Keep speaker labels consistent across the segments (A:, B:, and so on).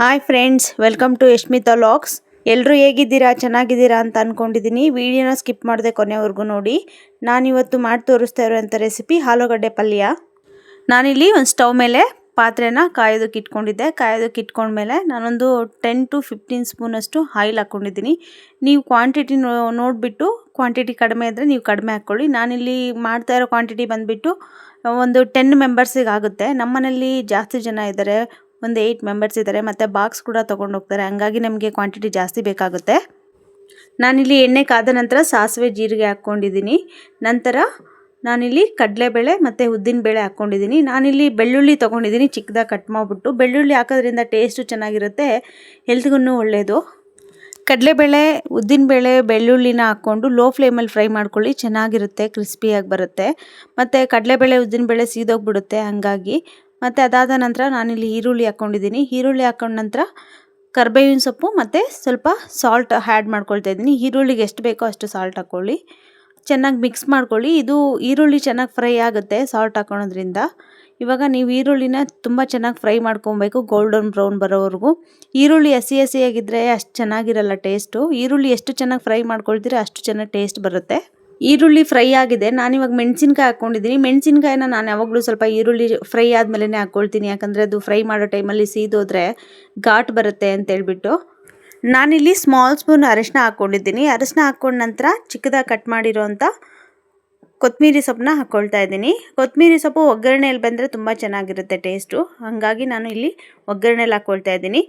A: Hi friends welcome to Yashmita locks ಎಲ್ಲರೂ ಹೇಗಿದ್ದೀರಾ? ಚೆನ್ನಾಗಿದ್ದೀರಾ ಅಂತ ಅಂದ್ಕೊಂಡಿದ್ದೀನಿ ವಿಡಿಯೋನ ಸ್ಕಿಪ್ ಮಾಡಿದೆ ಕೊನೆವರೆಗೂ ನೋಡಿ. ನಾನಿವತ್ತು ಮಾಡಿ ತೋರಿಸ್ತಾ ಇರೋಂಥ ರೆಸಿಪಿ ಆಲೂಗಡ್ಡೆ ಪಲ್ಯ. ನಾನಿಲ್ಲಿ ಒಂದು ಸ್ಟವ್ ಮೇಲೆ ಪಾತ್ರೆನ ಕಾಯೋದಕ್ಕೆ ಇಟ್ಕೊಂಡಿದ್ದೆ. ಕಾಯೋದಕ್ಕೆ ಇಟ್ಕೊಂಡ್ಮೇಲೆ ನಾನೊಂದು ಟೆನ್ ಟು ಫಿಫ್ಟೀನ್ ಸ್ಪೂನಷ್ಟು ಆಯಿಲ್ ಹಾಕ್ಕೊಂಡಿದ್ದೀನಿ. ನೀವು ಕ್ವಾಂಟಿಟಿ ನೋಡಿಬಿಟ್ಟು ಕ್ವಾಂಟಿಟಿ ಕಡಿಮೆ ಇದ್ದರೆ ನೀವು ಕಡಿಮೆ ಹಾಕ್ಕೊಳ್ಳಿ. ನಾನಿಲ್ಲಿ ಮಾಡ್ತಾ ಇರೋ ಕ್ವಾಂಟಿಟಿ ಬಂದುಬಿಟ್ಟು ಒಂದು ಟೆನ್ ಮೆಂಬರ್ಸಿಗೆ ಆಗುತ್ತೆ. ನಮ್ಮನೇಲಿ ಜಾಸ್ತಿ ಜನ ಇದ್ದಾರೆ. ಒಂದು ಏಯ್ಟ್ ಮೆಂಬರ್ಸ್ ಇದ್ದಾರೆ ಮತ್ತು ಬಾಕ್ಸ್ ಕೂಡ ತೊಗೊಂಡು ಹೋಗ್ತಾರೆ. ಹಂಗಾಗಿ ನಮಗೆ ಕ್ವಾಂಟಿಟಿ ಜಾಸ್ತಿ ಬೇಕಾಗುತ್ತೆ. ನಾನಿಲ್ಲಿ ಎಣ್ಣೆ ಕಾದ ನಂತರ ಸಾಸಿವೆ ಜೀರಿಗೆ ಹಾಕ್ಕೊಂಡಿದ್ದೀನಿ. ನಂತರ ನಾನಿಲ್ಲಿ ಕಡಲೆಬೇಳೆ ಮತ್ತು ಉದ್ದಿನಬೇಳೆ ಹಾಕ್ಕೊಂಡಿದ್ದೀನಿ. ನಾನಿಲ್ಲಿ ಬೆಳ್ಳುಳ್ಳಿ ತೊಗೊಂಡಿದ್ದೀನಿ, ಚಿಕ್ಕದಾಗಿ ಕಟ್ ಮಾಡಿಬಿಟ್ಟು. ಬೆಳ್ಳುಳ್ಳಿ ಹಾಕೋದ್ರಿಂದ ಟೇಸ್ಟು ಚೆನ್ನಾಗಿರುತ್ತೆ ಹೆಲ್ತ್ಗೂ ಒಳ್ಳೆಯದು ಕಡಲೆಬೇಳೆ, ಉದ್ದಿನಬೇಳೆ, ಬೆಳ್ಳುಳ್ಳಿನ ಹಾಕ್ಕೊಂಡು ಲೋ ಫ್ಲೇಮಲ್ಲಿ ಫ್ರೈ ಮಾಡ್ಕೊಳ್ಳಿ, ಚೆನ್ನಾಗಿರುತ್ತೆ ಕ್ರಿಸ್ಪಿಯಾಗಿ ಬರುತ್ತೆ. ಮತ್ತು ಕಡಲೆಬೇಳೆ, ಉದ್ದಿನಬೇಳೆ ಸೀದೋಗಿಬಿಡುತ್ತೆ, ಹಾಗಾಗಿ. ಮತ್ತು ಅದಾದ ನಂತರ ನಾನಿಲ್ಲಿ ಈರುಳ್ಳಿ ಹಾಕ್ಕೊಂಡಿದ್ದೀನಿ. ಈರುಳ್ಳಿ ಹಾಕ್ಕೊಂಡ ನಂತರ ಕರ್ಬೇವಿನ ಸೊಪ್ಪು ಮತ್ತು ಸ್ವಲ್ಪ ಸಾಲ್ಟ್ ಹ್ಯಾಡ್ ಮಾಡ್ಕೊಳ್ತಾ ಇದ್ದೀನಿ. ಈರುಳ್ಳಿಗೆ ಎಷ್ಟು ಬೇಕೋ ಅಷ್ಟು ಸಾಲ್ಟ್ ಹಾಕ್ಕೊಳ್ಳಿ ಚೆನ್ನಾಗಿ ಮಿಕ್ಸ್ ಮಾಡ್ಕೊಳ್ಳಿ. ಇದು ಈರುಳ್ಳಿ ಚೆನ್ನಾಗಿ ಫ್ರೈ ಆಗುತ್ತೆ ಸಾಲ್ಟ್ ಹಾಕೊಳೋದ್ರಿಂದ. ಇವಾಗ ನೀವು ಈರುಳ್ಳಿನ ತುಂಬ ಚೆನ್ನಾಗಿ ಫ್ರೈ ಮಾಡ್ಕೊಬೇಕು ಗೋಲ್ಡನ್ ಬ್ರೌನ್ ಬರೋವರೆಗೂ. ಈರುಳ್ಳಿ ಹಸಿ ಹಸಿಯಾಗಿದ್ದರೆ ಅಷ್ಟು ಚೆನ್ನಾಗಿರಲ್ಲ ಟೇಸ್ಟು ಈರುಳ್ಳಿ ಎಷ್ಟು ಚೆನ್ನಾಗಿ ಫ್ರೈ ಮಾಡ್ಕೊಳ್ತೀರಿ ಅಷ್ಟು ಚೆನ್ನಾಗಿ ಟೇಸ್ಟ್ ಬರುತ್ತೆ. ಈರುಳ್ಳಿ ಫ್ರೈ ಆಗಿದೆ. ನಾನಿವಾಗ ಮೆಣಸಿನ್ಕಾಯಿ ಹಾಕ್ಕೊಂಡಿದ್ದೀನಿ ಮೆಣಸಿನ್ಕಾಯಿನ ನಾನು ಯಾವಾಗಲೂ ಸ್ವಲ್ಪ ಈರುಳ್ಳಿ ಫ್ರೈ ಆದಮೇಲೆ ಹಾಕ್ಕೊಳ್ತೀನಿ ಯಾಕಂದರೆ ಅದು ಫ್ರೈ ಮಾಡೋ ಟೈಮಲ್ಲಿ ಸೀದೋದ್ರೆ ಘಾಟ್ ಬರುತ್ತೆ ಅಂತೇಳ್ಬಿಟ್ಟು ನಾನಿಲ್ಲಿ ಸ್ಮಾಲ್ ಸ್ಪೂನ್ ಅರಿಶಿನ ಹಾಕ್ಕೊಂಡಿದ್ದೀನಿ ಅರಿಶಿನ ಹಾಕ್ಕೊಂಡ ನಂತರ ಚಿಕ್ಕದಾಗಿ ಕಟ್ ಮಾಡಿರೋವಂಥ ಕೊತ್ತಂಬರಿ ಸೊಪ್ಪನ್ನ ಹಾಕ್ಕೊಳ್ತಾ ಇದ್ದೀನಿ. ಕೊತ್ತಂಬರಿ ಸೊಪ್ಪು ಒಗ್ಗರಣೆಯಲ್ಲಿ ಬಂದರೆ ತುಂಬ ಚೆನ್ನಾಗಿರುತ್ತೆ ಟೇಸ್ಟು. ಹಾಗಾಗಿ ನಾನು ಇಲ್ಲಿ ಒಗ್ಗರಣೆಯಲ್ಲಿ ಹಾಕ್ಕೊಳ್ತಾ ಇದ್ದೀನಿ.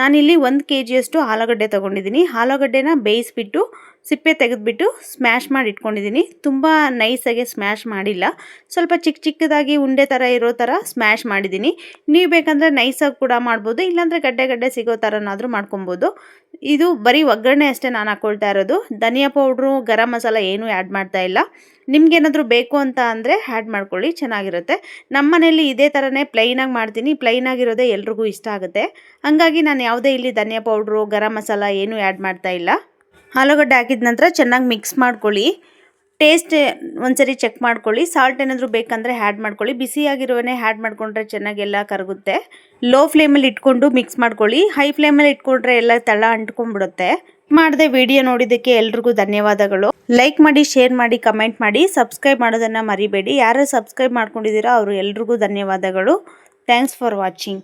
A: ನಾನಿಲ್ಲಿ ಒಂದು ಕೆ ಜಿಯಷ್ಟು ಆಲೂಗಡ್ಡೆ ತೊಗೊಂಡಿದ್ದೀನಿ. ಆಲೂಗಡ್ಡೆನ ಬೇಯಿಸ್ಬಿಟ್ಟು ಸಿಪ್ಪೆ ತೆಗೆದುಬಿಟ್ಟು ಸ್ಮ್ಯಾಶ್ ಮಾಡಿ ಇಟ್ಕೊಂಡಿದ್ದೀನಿ. ತುಂಬ ನೈಸಾಗೆ ಸ್ಮ್ಯಾಶ್ ಮಾಡಿಲ್ಲ. ಸ್ವಲ್ಪ ಚಿಕ್ಕ ಚಿಕ್ಕದಾಗಿ ಉಂಡೆ ಥರ ಇರೋ ಥರ ಸ್ಮ್ಯಾಶ್ ಮಾಡಿದ್ದೀನಿ. ನೀವು ಬೇಕಂದರೆ ನೈಸಾಗಿ ಕೂಡ ಮಾಡ್ಬೋದು, ಇಲ್ಲಾಂದರೆ ಗಡ್ಡೆ ಗಡ್ಡೆ ಸಿಗೋ ಥರನಾದರೂ ಮಾಡ್ಕೊಬೋದು. ಇದು ಬರೀ ಒಗ್ಗರಣೆ ಅಷ್ಟೇ ನಾನು ಹಾಕ್ಕೊಳ್ತಾ ಇರೋದು. ಧನಿಯಾ ಪೌಡ್ರು ಗರಂ ಮಸಾಲ ಏನೂ ಆ್ಯಡ್ ಮಾಡ್ತಾ ಇಲ್ಲ. ನಿಮಗೇನಾದರೂ ಬೇಕು ಅಂತ ಅಂದರೆ ಆ್ಯಡ್ ಮಾಡ್ಕೊಳ್ಳಿ, ಚೆನ್ನಾಗಿರುತ್ತೆ. ನಮ್ಮ ಮನೇಲಿ ಇದೇ ಥರನೇ ಪ್ಲೈನಾಗಿ ಮಾಡ್ತೀನಿ. ಪ್ಲೈನಾಗಿರೋದೇ ಎಲ್ರಿಗೂ ಇಷ್ಟ ಆಗುತ್ತೆ. ಹಾಗಾಗಿ ನಾನು ಯಾವುದೇ ಇಲ್ಲಿ ಧನಿಯಾ ಪೌಡ್ರು ಗರಂ ಮಸಾಲ ಏನೂ ಆ್ಯಡ್ ಮಾಡ್ತಾ ಇಲ್ಲ. ಆಲೂಗಡ್ಡೆ ಹಾಕಿದ ನಂತರ ಚೆನ್ನಾಗಿ ಮಿಕ್ಸ್ ಮಾಡ್ಕೊಳ್ಳಿ. ಟೇಸ್ಟ್ ಒಂದ್ಸರಿ ಚೆಕ್ ಮಾಡ್ಕೊಳ್ಳಿ. ಸಾಲ್ಟ್ ಏನಾದರೂ ಬೇಕಂದರೆ ಹ್ಯಾಡ್ ಮಾಡ್ಕೊಳ್ಳಿ. ಬಿಸಿಯಾಗಿರುವನೇ ಹ್ಯಾಡ್ ಮಾಡಿಕೊಂಡ್ರೆ ಚೆನ್ನಾಗೆಲ್ಲ ಕರಗುತ್ತೆ. ಲೋ ಫ್ಲೇಮಲ್ಲಿ ಇಟ್ಕೊಂಡು ಮಿಕ್ಸ್ ಮಾಡ್ಕೊಳ್ಳಿ. ಹೈ ಫ್ಲೇಮಲ್ಲಿ ಇಟ್ಕೊಂಡ್ರೆ ಎಲ್ಲ ತಳ ಅಂಟ್ಕೊಂಡ್ಬಿಡುತ್ತೆ. ಮಾಡಿದೆ ವಿಡಿಯೋ ನೋಡಿದ್ದಕ್ಕೆ ಎಲ್ರಿಗೂ ಧನ್ಯವಾದಗಳು. ಲೈಕ್ ಮಾಡಿ ಶೇರ್ ಮಾಡಿ ಕಮೆಂಟ್ ಮಾಡಿ. ಸಬ್ಸ್ಕ್ರೈಬ್ ಮಾಡೋದನ್ನು ಮರಿಬೇಡಿ. ಯಾರು ಸಬ್ಸ್ಕ್ರೈಬ್ ಮಾಡ್ಕೊಂಡಿದ್ದೀರೋ ಅವರು ಎಲ್ರಿಗೂ ಧನ್ಯವಾದಗಳು. Thanks for watching